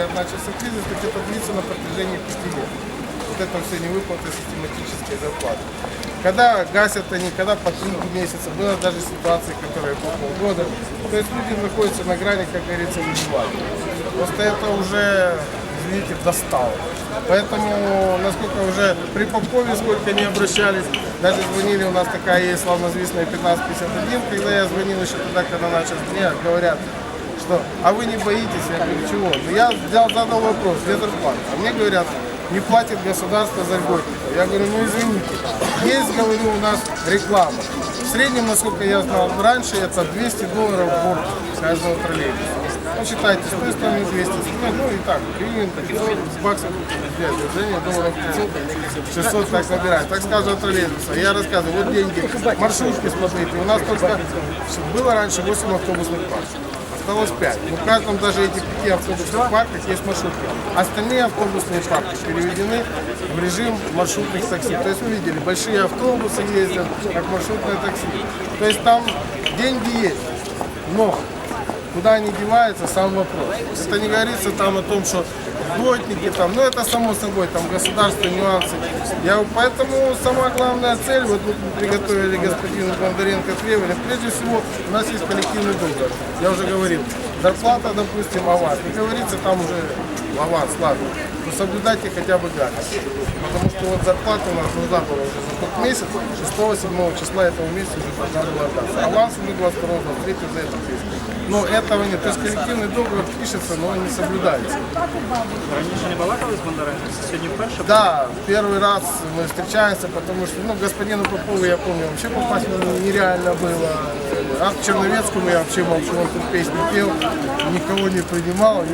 говорят, начался кризис, так это длится на протяжении пяти лет. Вот это все невыплаты систематические зарплаты. Когда гасят они, когда по три месяца, было даже ситуации, которые по полгода. То есть люди находятся на грани, как говорится, выживания. Просто это уже, извините, достало. Поэтому, насколько уже при Попове сколько не обращались, даже звонили, у нас такая есть славнозвестная 1551, когда я звонил еще тогда, когда начал мне говорят, что, а вы не боитесь? Я говорю, чего? Ну, я взял, задал вопрос, зарплата? А мне говорят, не платит государство за льготников. Я говорю, ну извините, есть, говорю, у нас реклама. В среднем, насколько я знал раньше, это 200 долларов в борт каждого троллейбуса. Ну, считайте, с той стороны 200, ну и так, гривен, 500 баксов, движение, долларов 500, 600 так набирает. Так скажем, троллейбуса. Я рассказываю, вот деньги, маршрутки, смотрите, у нас только было раньше 8 автобусных парков. Осталось 5. Но в каждом даже этих пяти автобусных парках есть маршрутки. Остальные автобусные парки переведены в режим маршрутных такси. То есть вы видели, большие автобусы ездят, как маршрутное такси. То есть там деньги есть, но куда они деваются, сам вопрос. Это не говорится там о том, что льготники там, ну это само собой, там государственные нюансы. Я, поэтому самая главная цель, вот мы приготовили господину Бондаренко требования, прежде всего у нас есть коллективный договор, я уже говорил, зарплата, допустим, аванс, не говорится там уже аванс, ладно, но соблюдайте хотя бы график. Потому что вот зарплата у нас нужна была уже за тот месяц, 6-7 числа этого месяца уже должна была отдаться. Аванс мы 22 23 за этот месяц. Но этого нет. То есть коллективный договор пишется, но он не соблюдается. Раніше не балакали з Бондаренко? Сьогодні вперше? Да, первый раз мы встречаемся, потому что, ну, господину Попову, я помню, вообще попасть ну, нереально было. А к Черновецкому я вообще молчу, он тут песню пел, никого не принимал, и